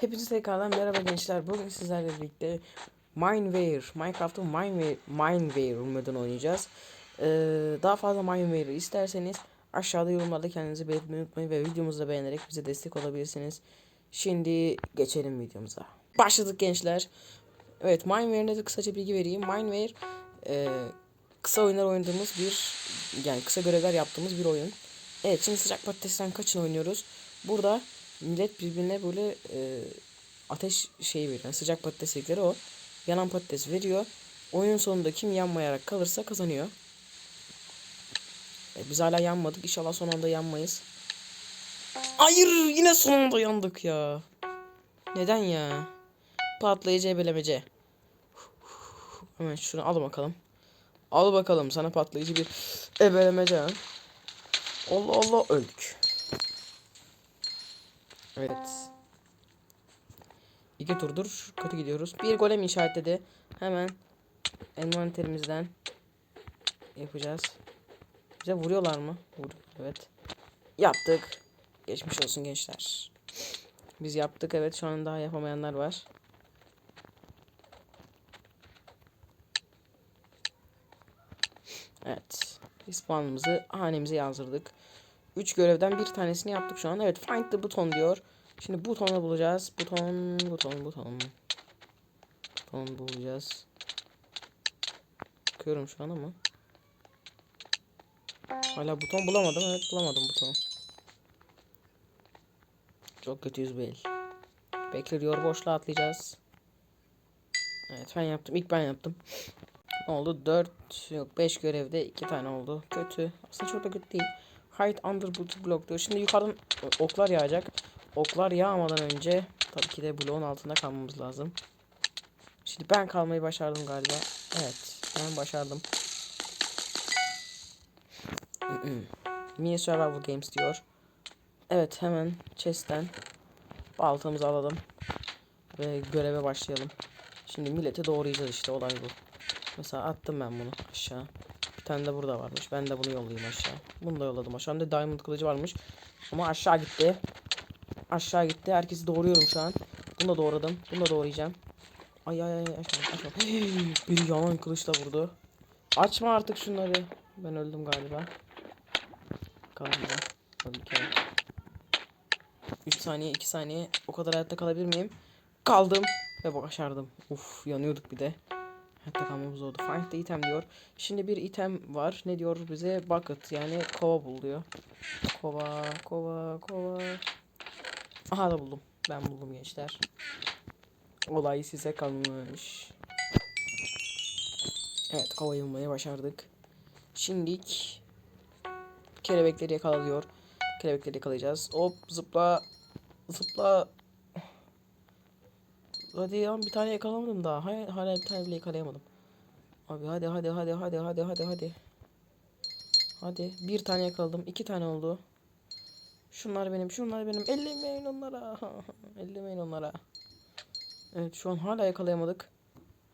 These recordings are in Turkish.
Hepinize tekrardan merhaba gençler. Bugün sizlerle birlikte Mineware, Minecraft'ın Mineware, Mineware modunu oynayacağız. Ee, daha fazla Mineware'ı isterseniz aşağıda yorumlarda kendinizi belirtmeyi unutmayın ve videomuzu da beğenerek bize destek olabilirsiniz. Şimdi geçelim videomuza. Başladık gençler. Evet Mineware'de de kısaca bilgi vereyim. Mineware e, kısa oyunlar oynadığımız bir yani kısa görevler yaptığımız bir oyun. Evet şimdi sıcak patatesten kaçın oynuyoruz. Burada millet birbirine böyle e, ateş şeyi veriyor. Yani sıcak patates dedikleri o. Yanan patates veriyor. Oyunun sonunda kim yanmayarak kalırsa kazanıyor. E, biz hala yanmadık. İnşallah son anda yanmayız. Hayır yine son anda yandık ya. Neden ya? Patlayıcı ebelemece. Hemen şunu al bakalım. Al bakalım sana patlayıcı bir ebelemece. Allah Allah öldük. Evet. İki turdur kötü gidiyoruz. Bir golem işaretledi. Hemen envanterimizden yapacağız. Bize vuruyorlar mı? Vur. Evet. Yaptık. Geçmiş olsun gençler. Biz yaptık evet. Şu an daha yapamayanlar var. Evet. Respawn'ımızı hanemize yazdırdık. 3 görevden bir tanesini yaptık şu an. Evet find the buton diyor. Şimdi butonu bulacağız. Buton, buton, buton. Buton bulacağız. Bakıyorum şu an ama. Hala buton bulamadım. Evet bulamadım butonu. Çok kötüyüz Bey. Bekle diyor boşluğa atlayacağız. Evet ben yaptım. İlk ben yaptım. Ne oldu? 4 yok 5 görevde 2 tane oldu. Kötü. Aslında çok da kötü değil. Hide under bu block diyor. Şimdi yukarıdan oklar yağacak. Oklar yağmadan önce tabii ki de bloğun altında kalmamız lazım. Şimdi ben kalmayı başardım galiba. Evet ben başardım. Mini Survival Games diyor. Evet hemen chest'ten baltamızı alalım. Ve göreve başlayalım. Şimdi milleti doğrayacağız işte olay bu. Mesela attım ben bunu aşağı. Bir tane de burada varmış. Ben de bunu yollayayım aşağı. Bunu da yolladım aşağı. Hem de diamond kılıcı varmış. Ama aşağı gitti. Aşağı gitti. Herkesi doğruyorum şu an. Bunu da doğradım. Bunu da doğrayacağım. Ay ay ay aşağı aşağı. Bir yalan kılıçla vurdu. Açma artık şunları. Ben öldüm galiba. Da. Tabii ki. 3 saniye 2 saniye. O kadar hayatta kalabilir miyim? Kaldım. Ve başardım. Uf yanıyorduk bir de. Hayatta kalmamız oldu. Find the item diyor. Şimdi bir item var. Ne diyor bize? Bucket yani kova bul diyor. Kova, kova, kova. Aha da buldum. Ben buldum gençler. Olay size kalmış. Evet kovayı bulmayı başardık. Şimdilik kelebekleri yakalıyor. Kelebekleri yakalayacağız. Hop zıpla. Zıpla. Hadi ya bir tane yakalamadım daha. Hala, hala bir tane bile yakalayamadım. Abi hadi hadi hadi hadi hadi hadi hadi. Hadi bir tane yakaladım. iki tane oldu. Şunlar benim, şunlar benim. Ellemeyin onlara. Ellemeyin onlara. Evet şu an hala yakalayamadık.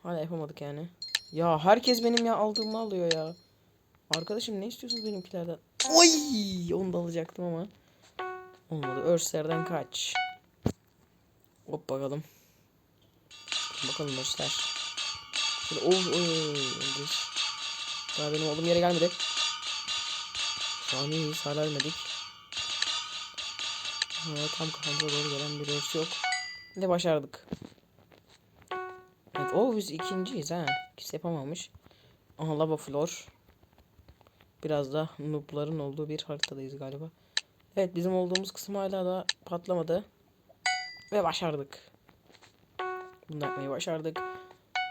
Hala yapamadık yani. Ya herkes benim ya aldığımı alıyor ya. Arkadaşım ne istiyorsunuz benimkilerden? Oy! Onu da alacaktım ama. Olmadı. Örslerden kaç. Hop bakalım. Bakalım örsler. Şöyle oy. Öldür. Daha benim olduğum yere gelmedi. Şu an iyiyiz. Hala ölmedik. Ha, tam kafamıza doğru gelen bir örs yok. Ve başardık. Evet o biz ikinciyiz ha. Kimse yapamamış. Aha lava floor. Biraz da noob'ların olduğu bir haritadayız galiba. Evet bizim olduğumuz kısım hala da patlamadı. Ve başardık. Bunu yapmayı başardık.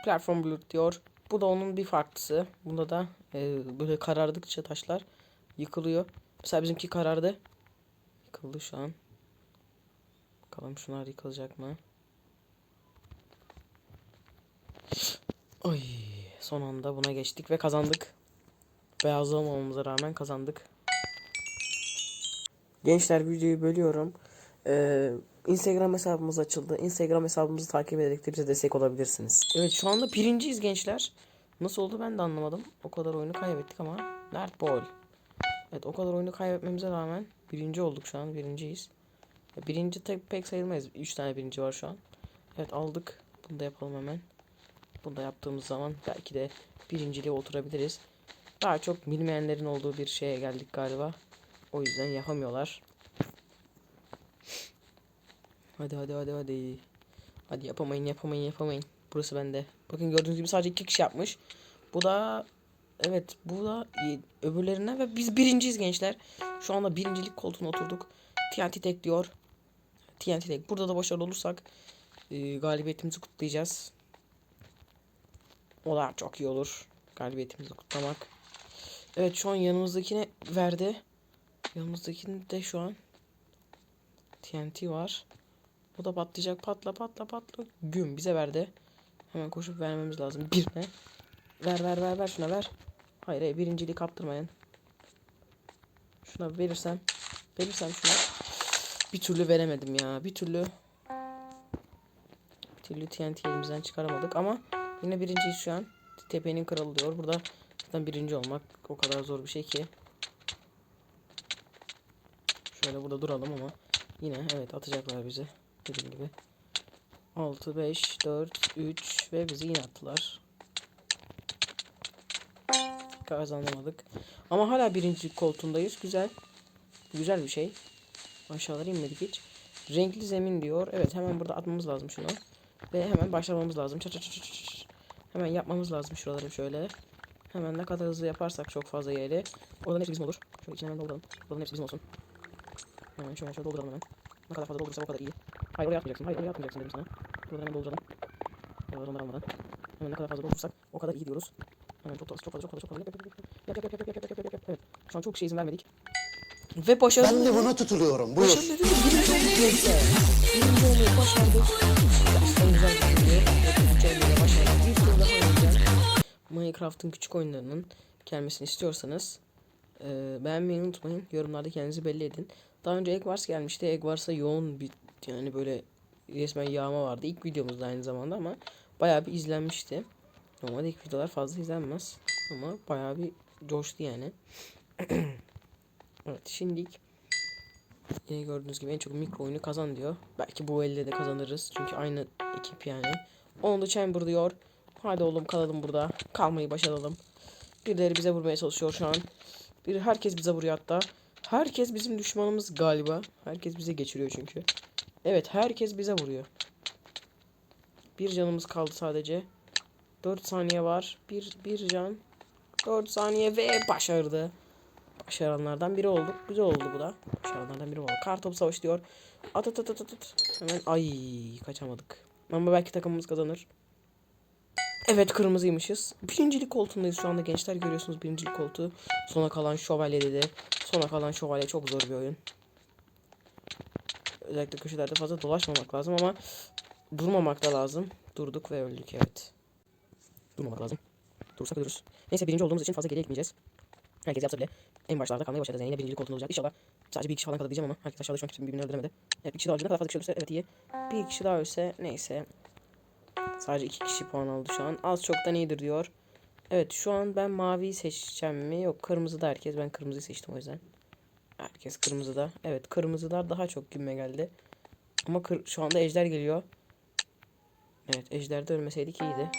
Platform blur diyor. Bu da onun bir farklısı. Bunda da e, böyle karardıkça taşlar yıkılıyor. Mesela bizimki karardı. Yıkıldı şu an. Bakalım şunlar yıkılacak mı? Ay son anda buna geçtik ve kazandık. Beyaz olmamamıza rağmen kazandık. Gençler videoyu bölüyorum. Ee, Instagram hesabımız açıldı. Instagram hesabımızı takip ederek de bize destek olabilirsiniz. Evet şu anda birinciyiz gençler. Nasıl oldu ben de anlamadım. O kadar oyunu kaybettik ama. Nerd Ball. Evet o kadar oyunu kaybetmemize rağmen birinci olduk şu an. Birinciyiz. Birinci tek pek sayılmayız. 3 tane birinci var şu an. Evet aldık. Bunu da yapalım hemen. Bunu da yaptığımız zaman belki de birinciliğe oturabiliriz. Daha çok bilmeyenlerin olduğu bir şeye geldik galiba. O yüzden yapamıyorlar. Hadi hadi hadi hadi. Hadi yapamayın yapamayın yapamayın. Burası bende. Bakın gördüğünüz gibi sadece iki kişi yapmış. Bu da evet bu da iyi. öbürlerinden ve biz birinciyiz gençler. Şu anda birincilik koltuğuna oturduk. TNT tek diyor. TNT tek. Burada da başarılı olursak e, galibiyetimizi kutlayacağız. O da çok iyi olur. Galibiyetimizi kutlamak. Evet şu an yanımızdakine verdi. Yanımızdakinde şu an TNT var. Bu da patlayacak. Patla patla patla. Güm bize verdi. Hemen koşup vermemiz lazım. Birine. Ver ver ver ver şuna ver. Hayır hayır birinciliği kaptırmayın. Şuna verirsem. Verirsem şuna. Bir türlü veremedim ya. Bir türlü. Bir türlü TNT elimizden çıkaramadık ama yine birinciyiz şu an. Tepenin kralı diyor. Burada zaten birinci olmak o kadar zor bir şey ki. Şöyle burada duralım ama yine evet atacaklar bizi. Dediğim gibi. 6, 5, 4, 3 ve bizi yine attılar. Kazanamadık. Ama hala birinci koltuğundayız. Güzel. Güzel bir şey. Aşağılara inmedik hiç. Renkli zemin diyor. Evet hemen burada atmamız lazım şunu. Ve hemen başlamamız lazım. Çat çat çat çat. Hemen yapmamız lazım şuraları şöyle. Hemen ne kadar hızlı yaparsak çok fazla yeri. Oradan hepsi bizim olur. Şöyle içine hemen dolduralım. Oradan hepsi bizim olsun. Hemen şöyle şöyle dolduralım hemen. Ne kadar fazla doldurursak o kadar iyi. Hayır oraya atmayacaksın. Hayır oraya atmayacaksın dedim sana. Buradan hemen dolduralım. Oradan onları almadan. Hemen ne kadar fazla doldurursak o kadar iyi diyoruz. Hemen çok fazla çok fazla çok fazla çok fazla. Yap yap yap yap yap yap yap yap yap yap. Evet. Şu an çok şey izin vermedik. Ve başarılı. Ben de buna tutuluyorum. Buyur. Başarılı mi? Birinci gençler. Birinci olmayı başardık. Gerçekten güzel bir video. Birinci olmayı başardık. Bir tur daha oynayacağız. Minecraft'ın küçük oyunlarının gelmesini istiyorsanız e, beğenmeyi unutmayın. Yorumlarda kendinizi belli edin. Daha önce Egg Wars gelmişti. Egg Wars'a yoğun bir yani böyle resmen yağma vardı. İlk videomuzda aynı zamanda ama bayağı bir izlenmişti. Normalde ilk videolar fazla izlenmez. Ama bayağı bir coştu yani. evet şimdilik Yine gördüğünüz gibi en çok mikro oyunu kazan diyor. Belki bu elde de kazanırız. Çünkü aynı ekip yani. On the Chamber diyor. Hadi oğlum kalalım burada. Kalmayı başaralım. Birileri bize vurmaya çalışıyor şu an. Bir herkes bize vuruyor hatta. Herkes bizim düşmanımız galiba. Herkes bize geçiriyor çünkü. Evet herkes bize vuruyor. Bir canımız kaldı sadece. 4 saniye var. Bir, bir can. 4 saniye ve başardı. Başaranlardan biri olduk. Güzel oldu bu da. Başaranlardan biri oldu. Kartopu savaş diyor. At at at at at. Hemen ay kaçamadık. Ama belki takımımız kazanır. Evet kırmızıymışız. Birincilik koltuğundayız şu anda gençler görüyorsunuz birincilik koltuğu. Sona kalan şövalye dedi. Sona kalan şövalye çok zor bir oyun. Özellikle köşelerde fazla dolaşmamak lazım ama durmamak da lazım. Durduk ve öldük evet. Durmamak lazım. Durursak ölürüz. Neyse birinci olduğumuz için fazla geriye gitmeyeceğiz. Herkes yapsa bile en başlarda kalmaya başlayacağız. Yani yine koltuğunda olacak. İnşallah sadece bir kişi falan kalır diyeceğim ama herkes aşağıda şu an kimse birbirini öldüremedi. Evet bir kişi daha öldü. Ne kadar fazla kişi ölürse evet iyi. Bir kişi daha ölse neyse. Sadece iki kişi puan aldı şu an. Az çoktan iyidir diyor. Evet şu an ben maviyi seçeceğim mi? Yok kırmızı da herkes. Ben kırmızıyı seçtim o yüzden. Herkes kırmızıda. Evet kırmızılar daha çok güme geldi. Ama kır, şu anda ejder geliyor. Evet ejderde ölmeseydik iyiydi.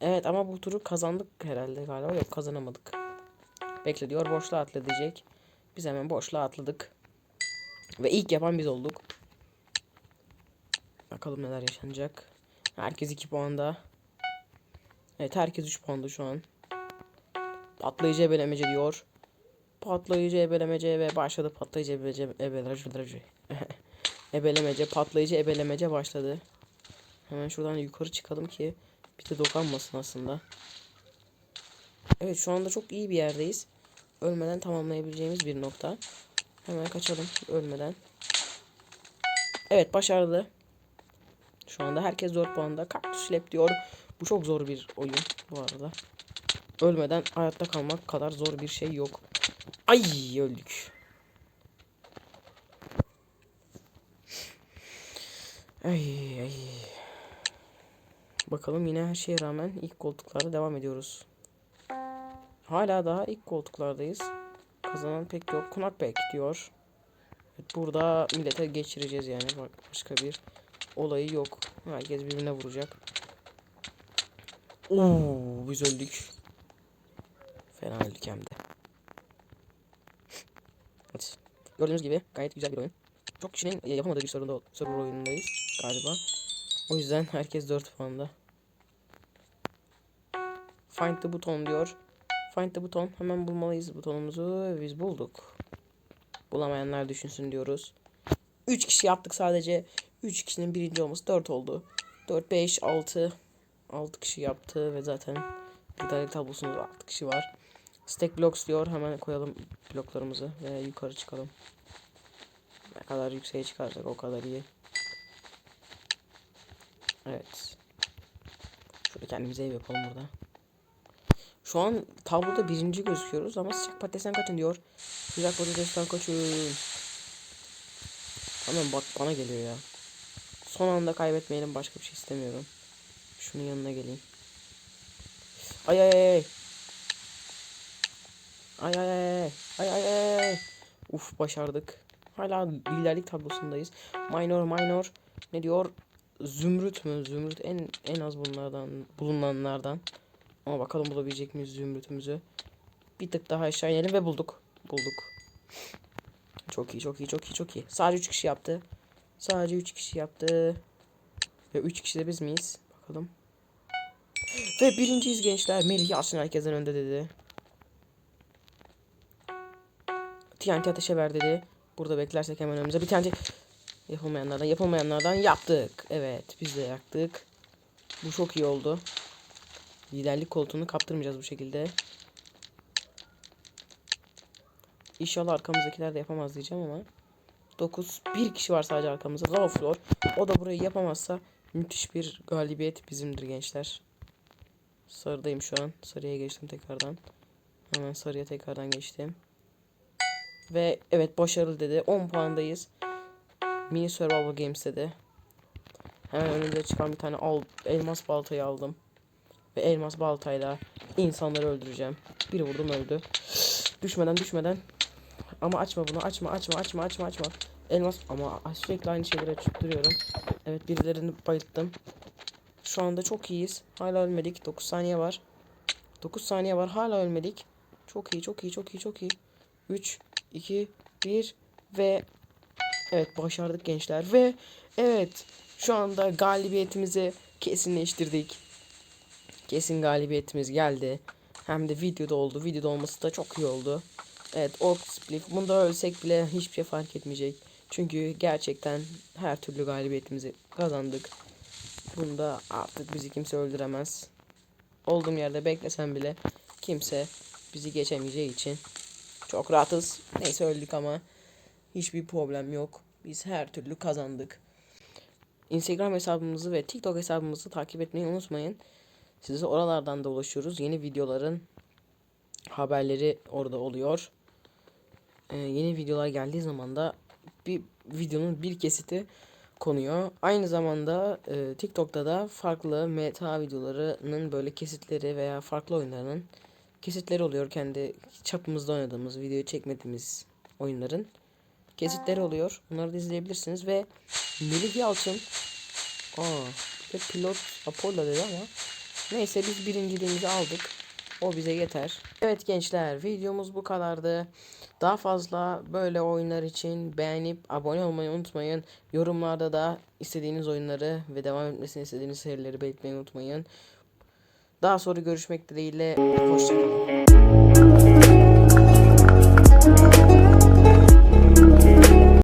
Evet ama bu turu kazandık herhalde galiba. Yok kazanamadık. Bekle diyor boşluğa atla diyecek. Biz hemen boşluğa atladık. Ve ilk yapan biz olduk. Bakalım neler yaşanacak. Herkes 2 puanda. Evet herkes 3 puanda şu an. Patlayıcı ebelemece diyor. Patlayıcı ebelemece ve başladı patlayıcı ebelemece ebelemece ebelemece patlayıcı ebelemece başladı. Hemen şuradan yukarı çıkalım ki bir de dokanmasın aslında. Evet şu anda çok iyi bir yerdeyiz. Ölmeden tamamlayabileceğimiz bir nokta. Hemen kaçalım ölmeden. Evet başarılı. Şu anda herkes 4 puanda. Kaktüs Lab diyor. Bu çok zor bir oyun bu arada. Ölmeden hayatta kalmak kadar zor bir şey yok. Ay öldük. Ay ay. Bakalım yine her şeye rağmen ilk koltuklarda devam ediyoruz. Hala daha ilk koltuklardayız. Kazanan pek yok. Konak Bek diyor. Burada millete geçireceğiz yani. Bak başka bir olayı yok. Herkes birbirine vuracak. Oo, biz öldük. Fena öldük hem de. Evet. Gördüğünüz gibi gayet güzel bir oyun. Çok kişinin e, yapamadığı bir sorunda server oyunundayız galiba. O yüzden herkes 4 puanda. Find the button diyor. Find the button. Hemen bulmalıyız butonumuzu. Biz bulduk. Bulamayanlar düşünsün diyoruz. 3 kişi yaptık sadece. 3 kişinin birinci olması 4 oldu. 4, 5, 6. 6 kişi yaptı ve zaten liderlik tablosunda 6 kişi var. Stack blocks diyor. Hemen koyalım bloklarımızı ve yukarı çıkalım. Ne kadar yükseğe çıkarsak o kadar iyi. Evet. Şöyle kendimize ev yapalım burada. Şu an tabloda birinci gözüküyoruz ama sıcak patatesten kaçın diyor. Sıcak patatesten kaçın. Hemen bak bana geliyor ya. Son anda kaybetmeyelim başka bir şey istemiyorum. Şunun yanına geleyim. Ay ay ay. Ay. Ay ay ay. Ay ay. Uf başardık. Hala liderlik tablosundayız. Minor minor. Ne diyor? Zümrüt mü? Zümrüt en en az bunlardan bulunanlardan. Ama bakalım bulabilecek miyiz zümrütümüzü. Bir tık daha aşağı inelim ve bulduk. Bulduk. Çok iyi çok iyi çok iyi çok iyi. Sadece 3 kişi yaptı. Sadece 3 kişi yaptı. Ve 3 kişi de biz miyiz? Bakalım. Ve birinciyiz gençler. Melih Yasin herkesten önde dedi. TNT ateşe ver dedi. Burada beklersek hemen önümüze bir TNT yapılmayanlardan yapılmayanlardan yaptık. Evet biz de yaktık. Bu çok iyi oldu. Liderlik koltuğunu kaptırmayacağız bu şekilde. İnşallah arkamızdakiler de yapamaz diyeceğim ama. 9 bir kişi var sadece arkamızda. Lava floor. O da burayı yapamazsa müthiş bir galibiyet bizimdir gençler. Sarıdayım şu an. Sarıya geçtim tekrardan. Hemen sarıya tekrardan geçtim. Ve evet başarılı dedi. 10 puandayız. Mini Survival Games dedi. Hemen önümde çıkan bir tane al, elmas baltayı aldım. Ve elmas baltayla insanları öldüreceğim. Biri vurdum öldü. Düşmeden düşmeden. Ama açma bunu açma açma açma açma açma. Elmas ama sürekli aynı şeyleri açıp duruyorum. Evet birilerini bayılttım. Şu anda çok iyiyiz. Hala ölmedik. 9 saniye var. 9 saniye var. Hala ölmedik. Çok iyi çok iyi çok iyi çok iyi. 3 2 1 ve evet başardık gençler ve evet şu anda galibiyetimizi kesinleştirdik. Kesin galibiyetimiz geldi. Hem de videoda oldu. Videoda olması da çok iyi oldu. Evet Orc Split. Bunda ölsek bile hiçbir şey fark etmeyecek. Çünkü gerçekten her türlü galibiyetimizi kazandık. Bunda artık bizi kimse öldüremez. Olduğum yerde beklesem bile kimse bizi geçemeyeceği için çok rahatız. Neyse öldük ama hiçbir problem yok. Biz her türlü kazandık. Instagram hesabımızı ve TikTok hesabımızı takip etmeyi unutmayın. Size oralardan da ulaşıyoruz. Yeni videoların haberleri orada oluyor. Ee, yeni videolar geldiği zaman da bir videonun bir kesiti konuyor. Aynı zamanda e, TikTok'ta da farklı meta videolarının böyle kesitleri veya farklı oyunların kesitleri oluyor. Kendi çapımızda oynadığımız, videoyu çekmediğimiz oyunların kesitleri oluyor. Bunları da izleyebilirsiniz ve Melih Yalçın aa, ve pilot Apollo dedi ama neyse biz birinciliğimizi aldık. O bize yeter. Evet gençler videomuz bu kadardı. Daha fazla böyle oyunlar için beğenip abone olmayı unutmayın. Yorumlarda da istediğiniz oyunları ve devam etmesini istediğiniz serileri belirtmeyi unutmayın. Daha sonra görüşmek dileğiyle. Hoşçakalın.